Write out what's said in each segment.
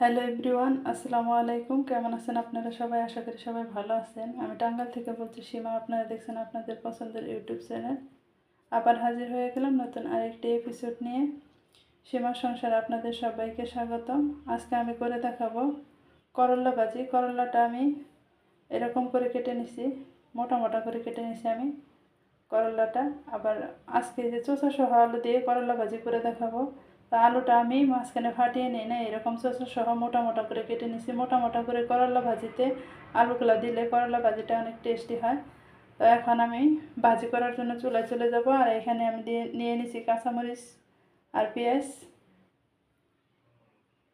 Hello everyone আসসালামু আলাইকুম। কেমন আছেন আপনারা সবাই? আশা করি সবাই ভালো আছেন। আমি টাঙ্গাল থেকে বলছি, সীমা, আপনারা দেখছেন আপনাদের পছন্দের ইউটিউব চ্যানেল। আবার হাজির হয়ে গেলাম নতুন আরেকটি এপিসোড নিয়ে। সীমা সংসার আপনাদের সবাইকে স্বাগতম। আজকে আমি করে দেখাবো করল্লা ভাজি করল্লাটা আমি এরকম করে কেটে নিছি, মোটা মোটা করে কেটে নিছি আমি করল্লাটা। আবার আজকে যে চোষা সহ আলু দিয়ে করল্লা ভাজি করে দেখাবো। আলুটা আমি মাঝখানে ফাটিয়ে নিই না, এরকম চোষা সহ মোটা মোটা করে কেটে নিছি। মোটা মোটা করে করলা ভাজিতে আলুগুলো দিলে করলা ভাজিটা অনেক টেস্টি হয়। তো এখন আমি ভাজি করার জন্য চুলায় চলে যাব আর এখানে আমি দিয়ে, নিয়ে নিছি কাঁচামরিচ আর পেঁয়াজ।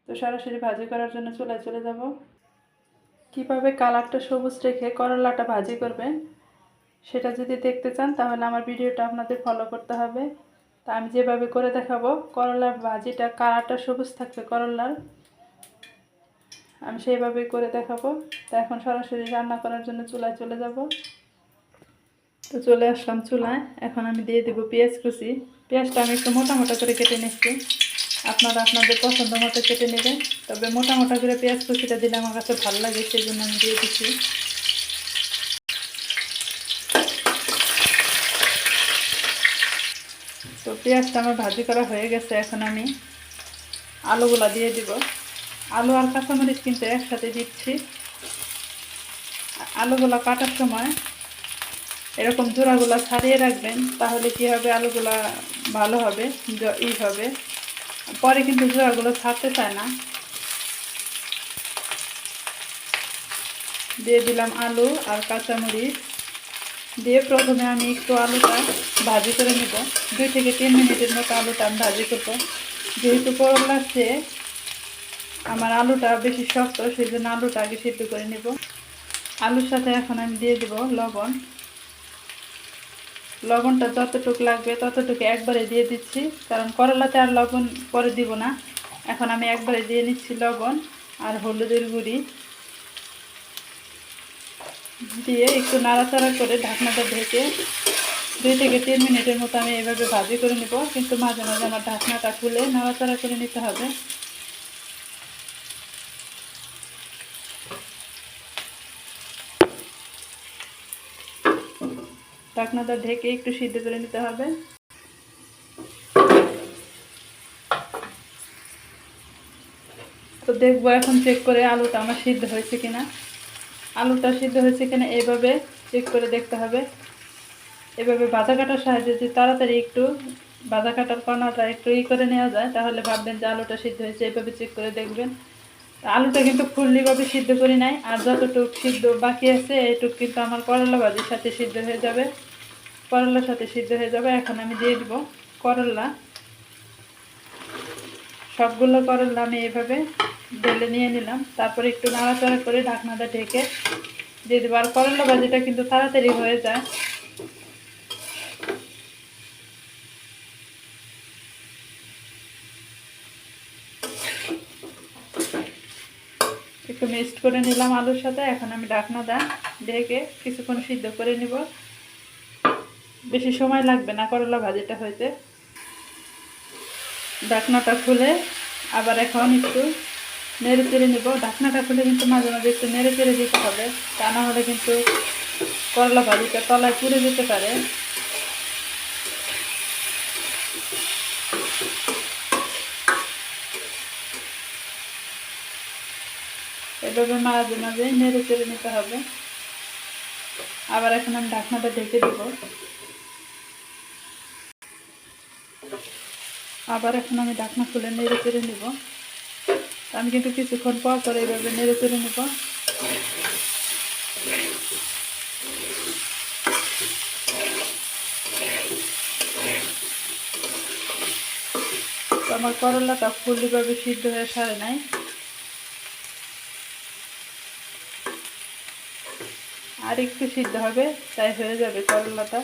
তো সরাসরি ভাজি করার জন্য চুলায় চলে যাব। কীভাবে কালারটা সবুজ রেখে করলাটা ভাজি করবেন, সেটা যদি দেখতে চান তাহলে আমার ভিডিওটা আপনাদের ফলো করতে হবে। তা আমি যেভাবে করে দেখাবো, করলার ভাজিটা কালারটা সবুজ থাকবে করলার। আমি সেইভাবেই করে দেখাবো। তা এখন সরাসরি রান্না করার জন্য চুলায় চলে যাব। তো চলে আসলাম চুলায়। এখন আমি দিয়ে দেবো পেঁয়াজ কুচি। পেঁয়াজটা আমি একটু মোটা মোটা করে কেটে নিচ্ছি। আপনারা আপনাদের পছন্দ মতো কেটে নেবেন। তবে মোটা মোটা করে পেঁয়াজ কুচিটা দিলে আমার কাছে ভালো লাগে, সেই জন্য আমি দিয়ে দিচ্ছি তো পেঁয়াজটা আমার ভাজি করা হয়ে গেছে, এখন আমি আলুগুলা দিয়ে দিব। আলু আর কাঁচামরিচ কিন্তু একসাথে দিচ্ছি। আলুগুলা কাটার সময় এরকম জোড়াগুলো ছাড়িয়ে রাখবেন, তাহলে কি হবে? আলুগুলা ভালো হবে ই হবে। পরে কিন্তু জোড়াগুলো ছাড়তে চায় না। দিয়ে দিলাম আলু আর কাঁচামরিচ। দিয়ে প্রথমে আমি একটু আলুটা ভাজি করে নেব। দুই থেকে তিন মিনিটের মতো আলুটা আমি ভাজি করব। যেহেতু করলা চেয়ে আমার আলুটা বেশি শক্ত সেই জন্য আলুটা আগে সিদ্ধ করে নেব। আলুর সাথে এখন আমি দিয়ে দেব লবণ। লবণটা যতটুকু লাগবে ততটুকু একবারে দিয়ে দিচ্ছি। কারণ করলাতে আর লবণ পরে দিব না। এখন আমি একবারে দিয়ে নিচ্ছি লবণ আর হলুদের গুঁড়ি। দিয়ে একটু নাড়াচাড়া করে ঢাকনাটা ঢেকে দুই থেকে তিন মিনিটের মতো আমি এভাবে ভাজি করে নেব, কিন্তু মাঝে মাঝে আমার ঢাকনাটা খুলে নাড়াচাড়া করে নিতে হবে। ঢাকনাটা ঢেকে একটু সিদ্ধ করে নিতে হবে। তো দেখব এখন চেক করে আলুটা আমার সিদ্ধ হয়েছে কিনা। আলুটা সিদ্ধ হয়েছে কিনা এইভাবে চেক করে দেখতে হবে। এভাবে বাঁধা কাটার সাহায্যে যদি তাড়াতাড়ি একটু বাঁধা কাটার কর্নারটা একটু ই করে নেওয়া যায়, তাহলে ভাববেন যে আলুটা সিদ্ধ হয়েছে এইভাবে চেক করে দেখবেন। আলুটা কিন্তু ফুললিভাবে সিদ্ধ করি নাই, আর যতটুকু সিদ্ধ বাকি আছে এইটুকু কিন্তু আমার করলা ভাজির সাথে সিদ্ধ হয়ে যাবে। করলার সাথে সিদ্ধ হয়ে যাবে, এখন আমি দিয়ে দিব করলা। সবগুলো করলা আমি এভাবে ঢেলে নিয়ে নিলাম। তারপরে একটু নাড়াচাড়া করে ঢাকনাটা ঢেকে দিয়ে দেবো। আর করলা ভাজিটা কিন্তু তাড়াতাড়ি হয়ে যায়। একটু মিক্সড করে নিলাম আলুর সাথে। এখন আমি ঢাকনাটা ঢেকে কিছুক্ষণ সিদ্ধ করে নিব। বেশি সময় লাগবে না করলা ভাজিটা হইতে। ঢাকনাটা খুলে আবার এখন একটু নেড়ে চেড়ে নেব। ঢাকনাটা খুলে কিন্তু মাঝে মাঝে একটু নেড়ে চেড়ে দিতে হবে। তা না হলে কিন্তু করলা ভাজিটা তলায় পুড়ে যেতে পারে। এভাবে মাঝে মাঝে নেড়ে চেড়ে নিতে হবে। আবার এখন আমি ঢাকনাটা ঢেকে দেব। আবার এখন আমি ঢাকনা খুলে নেড়ে চেড়ে নেব। আমি কিন্তু কিছুক্ষণ পর পর এইভাবে নেড়ে চেড়ে নেব। আমার করলাটা ফুললিভাবে সিদ্ধ হয়ে সারে নাই। আর একটু সিদ্ধ হবে, তাই হয়ে যাবে করলাটা।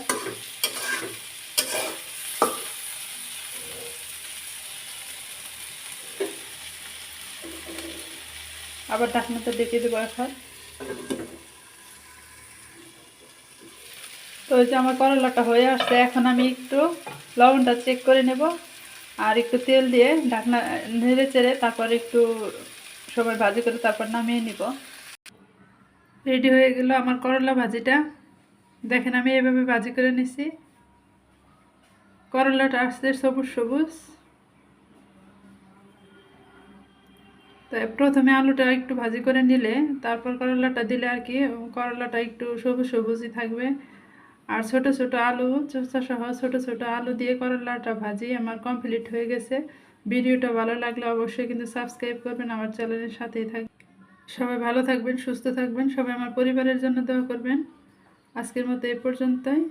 আবার ঢাকনাটা ডেকে দেবো এখন। তো ওই যে আমার করলাটা হয়ে আসছে, এখন আমি একটু লবণটা চেক করে নেব আর একটু তেল দিয়ে ঢাকনা নেড়ে চেড়ে তারপর একটু সবাই ভাজি করে তারপর নামিয়ে নিব। রেডি হয়ে গেল আমার করলা ভাজিটা। দেখেন আমি এভাবে ভাজি করে নিছি। করলাটা আসছে সবুজ সবুজ। তো প্রথমে আলুটা একটু ভাজি করে নিলে, তারপর করলাটা দিলে আর কি, করলাটা একটু সবুজ সবুজই থাকবে। আর ছোট ছোট আলু সহ ছোট ছোট আলু দিয়ে করলাটা ভাজি আমার কমপ্লিট হয়ে গেছে। ভিডিওটা ভালো লাগলে অবশ্যই কিন্তু সাবস্ক্রাইব করবেন, আমার চ্যানেলের সাথেই থাকবেন সবাই ভালো থাকবেন, সুস্থ থাকবেন, সবাই আমার পরিবারের জন্য দোয়া করবেন। আজকের মতো এই পর্যন্তই।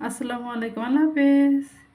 আসসালামু আলাইকুম, আল্লাহ হাফেজ।